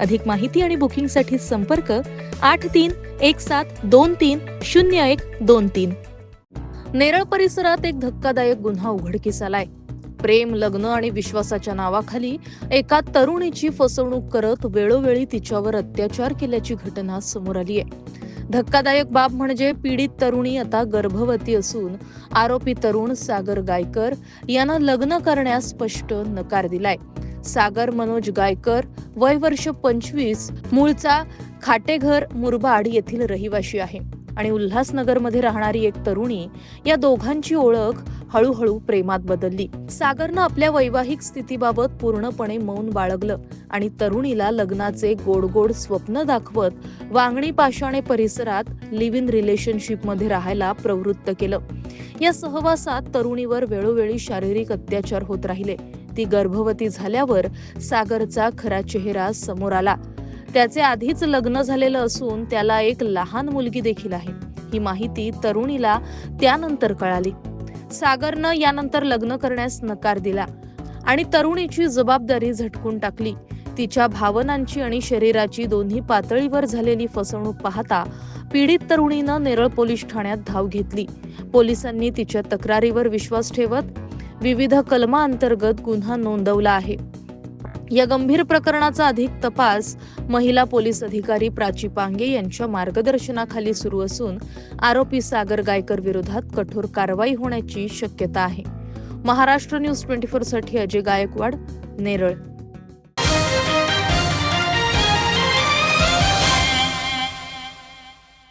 अधिक माहिती आणि बुकिंगसाठी संपर्क आठ तीन एक सात दोन तीन शून्य एक दोन तीन. नेरळ परिसरात एक धक्कादायक गुन्हा उघडकीस आलाय. प्रेम लग्न आणि विश्वासाच्या नावाखाली एका तरुणीची फसवणूक करत वेळोवेळी तिच्यावर अत्याचार केल्याची घटना समोर आली आहे. धक्कादायक बाब म्हणजे पीडित तरुणी आता गर्भवती असून आरोपी तरुण सागर गायकर यानं लग्न करण्यास स्पष्ट नकार दिलाय. सागर मनोज गायकर. वय वर्ष पंचवीस. मूळचा खाटेघर मुरबाड येथील रहिवाशी आहे. आणि उल्हासनगरमध्ये राहणारी एक तरुणी या दोघांची ओळख हळूहळू प्रेमात बदलली. सागरनं आपल्या वैवाहिक स्थितीबाबत पूर्णपणे मौन बाळगलं आणि तरुणीला लग्नाचे गोड गोड स्वप्न दाखवत वांगणी पाषाणे परिसरात लिव्ह इन रिलेशनशिपमध्ये राहायला प्रवृत्त केलं. या सहवासात तरुणीवर वेळोवेळी शारीरिक अत्याचार होत राहिले. ती गर्भवती झाल्यावर सागरचा खरा चेहरा समोर आला. त्याचे आधीच लग्न झालेलं असून त्याला एक लहान मुलगी देखील आहे. ही माहिती तरुणीला त्यानंतर कळाली. सागरनं यानंतर लग्न करण्यास नकार दिला आणि तरुणीची जबाबदारी झटकून टाकली. तिच्या भावनांची आणि शरीराची दोन्ही पातळीवर झालेली फसवणूक पाहता पीडित तरुणीनं नेरळ पोलीस ठाण्यात धाव घेतली. पोलिसांनी तिच्या तक्रारीवर विश्वास ठेवत विविध कलमांतर्गत गुन्हा नोंदवला आहे. या गंभीर प्रकरणाचा अधिक तपास महिला पोलीस अधिकारी प्राची पांगे यांच्या मार्गदर्शनाखाली सुरू असून आरोपी सागर गायकर विरोधात कठोर कारवाई होण्याची शक्यता आहे. महाराष्ट्र न्यूज ट्वेंटी फोरसाठी अजय गायकवाड नेरळ.